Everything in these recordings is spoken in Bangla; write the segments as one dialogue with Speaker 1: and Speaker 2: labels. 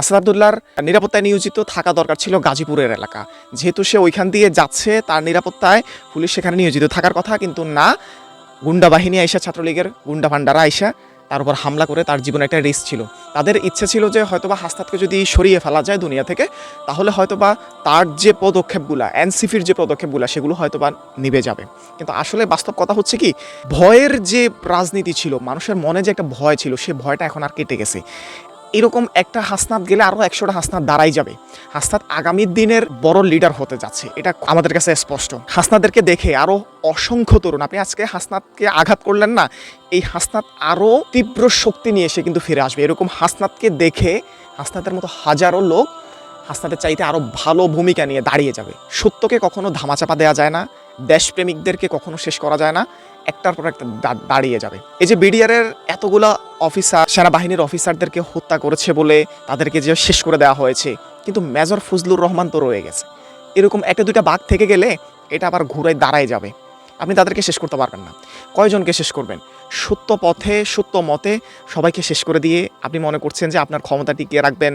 Speaker 1: আসাদ আবদুল্লার নিরাপত্তায় নিয়োজিত থাকা দরকার ছিল গাজীপুরের এলাকা। যেহেতু সে ওইখান দিয়ে যাচ্ছে, তার নিরাপত্তায় পুলিশ সেখানে নিয়োজিত থাকার কথা, কিন্তু না, গুন্ডা বাহিনী আইসা, ছাত্রলীগের গুন্ডা ভান্ডারা আইসা তার উপর হামলা করে তার জীবনে একটা রিস্ক ছিল। তাদের ইচ্ছে ছিল যে হয়তোবা হাস্তাদকে যদি সরিয়ে ফেলা যায় দুনিয়া থেকে, তাহলে হয়তোবা তার যে পদক্ষেপগুলা এনসিফির যে পদক্ষেপগুলা, সেগুলো হয়তোবা নিভে যাবে। কিন্তু আসলে বাস্তব কথা হচ্ছে কি, ভয়ের যে রাজনীতি ছিল, মানুষের মনে যে একটা ভয় ছিল, সে ভয়টা এখন আর কেটে গেছে। এরকম একটা হাসনাত গেলে আরও একশোটা হাসনাত দাঁড়াই যাবে। হাসনাত আগামী দিনের বড় লিডার হতে যাচ্ছে, এটা আমাদের কাছে স্পষ্ট। হাসনাদেরকে দেখে আরও অসংখ্য তরুণ, আপনি আজকে হাসনাতকে আঘাত করলেন না, এই হাসনাত আরও তীব্র শক্তি নিয়ে এসে কিন্তু ফিরে আসবে। এরকম হাসনাতকে দেখে হাসনাতের মতো হাজারো লোক হাসনাতের চাইতে আরও ভালো ভূমিকা নিয়ে দাঁড়িয়ে যাবে। সত্যকে কখনো ধামাচাপা দেওয়া যায় না, দেশপ্রেমিকদেরকে কখনো শেষ করা যায় না একটার পর একটা দাঁড়িয়ে যাবে। এই যে বিডিআরের এতগুলা অফিসার, সেনাবাহিনীর অফিসারদেরকে হত্যা করেছে বলে তাদেরকে যে শেষ করে দেওয়া হয়েছে, কিন্তু মেজর ফজলুর রহমান তো রয়ে গেছে। এরকম একটা দুইটা বাঘ থেকে গেলে এটা আবার ঘুরে দাঁড়ায় যাবে। আপনি তাদেরকে শেষ করতে পারবেন না। কয়জনকে শেষ করবেন? সত্য পথে, সত্য মতে সবাইকে শেষ করে দিয়ে আপনি মনে করছেন যে আপনার ক্ষমতা টিকিয়ে রাখবেন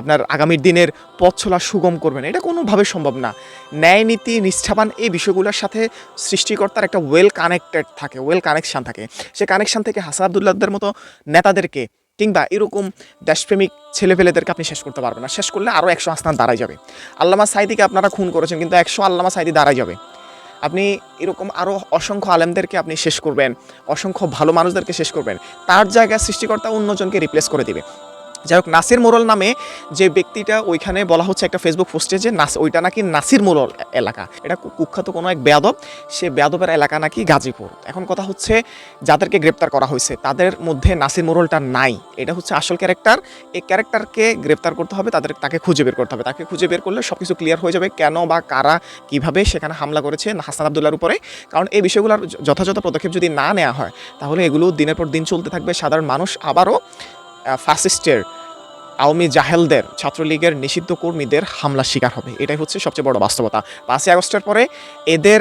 Speaker 1: আপনার আগামীর দিনের পথ সুগম করবেন। এটা কোনোভাবে সম্ভব না। ন্যায় নীতি নিষ্ঠাবান এই বিষয়গুলোর সাথে সৃষ্টিকর্তার একটা ওয়েল কানেক্টেড থাকে ওয়েল কানেকশান থাকে। সে কানেকশান থেকে হাসান আবদুল্লাহদের মতো নেতাদেরকে কিংবা এরকম দেশপ্রেমিক ছেলেপেলেদেরকে আপনি শেষ করতে পারবেন না। শেষ করলে আরও একশো আস্থান দাঁড়ায় যাবে। আল্লামা সাইদিকে আপনারা খুন করেছেন, কিন্তু একশো আল্লামা সাইদি দাঁড়ায় যাবে। আপনি এরকম আরও অসংখ্য আলেমদেরকে আপনি শেষ করবেন, অসংখ্য ভালো মানুষদেরকে শেষ করবেন। তার জায়গায় সৃষ্টিকর্তা অন্যজনকে রিপ্লেস করে দিবে। যাই হোক, নাসির মোরল নামে যে ব্যক্তিটা ওইখানে বলা হচ্ছে একটা ফেসবুক পোস্টে যে নাস ওইটা নাকি নাসির মোরল এলাকা। এটা কুখ্যাত কোনো এক বেয়াদব। সে বেয়াদবের এলাকা নাকি গাজীপুর। এখন কথা হচ্ছে যাদেরকে গ্রেপ্তার করা হয়েছে, তাদের মধ্যে নাসির মোরলটা নাই। এটা হচ্ছে আসল ক্যারেক্টার এই ক্যারেক্টারকে গ্রেপ্তার করতে হবে, তাদের তাকে খুঁজে বের করতে হবে। তাকে খুঁজে বের করলে সব কিছু ক্লিয়ার হয়ে যাবে কেন বা কারা কীভাবে সেখানে হামলা করেছে হাসান আবদুল্লার উপরে। কারণ এই বিষয়গুলোর যথাযথ পদক্ষেপ যদি না নেওয়া হয়, তাহলে এগুলো দিনের পর দিন চলতে থাকবে। সাধারণ মানুষ আবারও ফ্যাসিস্টের আওয়ামী জাহেলদের, ছাত্রলীগের নিষিদ্ধ কর্মীদের হামলার শিকার হবে। এটাই হচ্ছে সবচেয়ে বড় বাস্তবতা। পাঁচই আগস্টের পরে এদের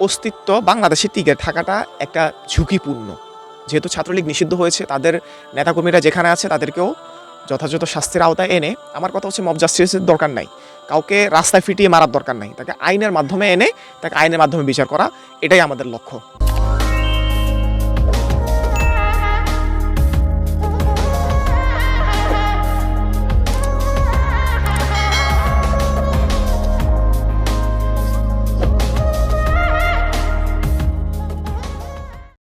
Speaker 1: অস্তিত্ব বাংলাদেশে টিকে থাকাটা একটা ঝুঁকিপূর্ণ। যেহেতু ছাত্রলীগ নিষিদ্ধ হয়েছে, তাদের নেতাকর্মীরা যেখানে আছে, তাদেরকেও যথাযথ শাস্তির আওতায় এনে, আমার কথা হচ্ছে মব জাস্টিসের দরকার নাই। কাউকে রাস্তায় ফিটিয়ে মারার দরকার নাই। তাকে আইনের মাধ্যমে এনে, তাকে আইনের মাধ্যমে বিচার করা, এটাই আমাদের লক্ষ্য।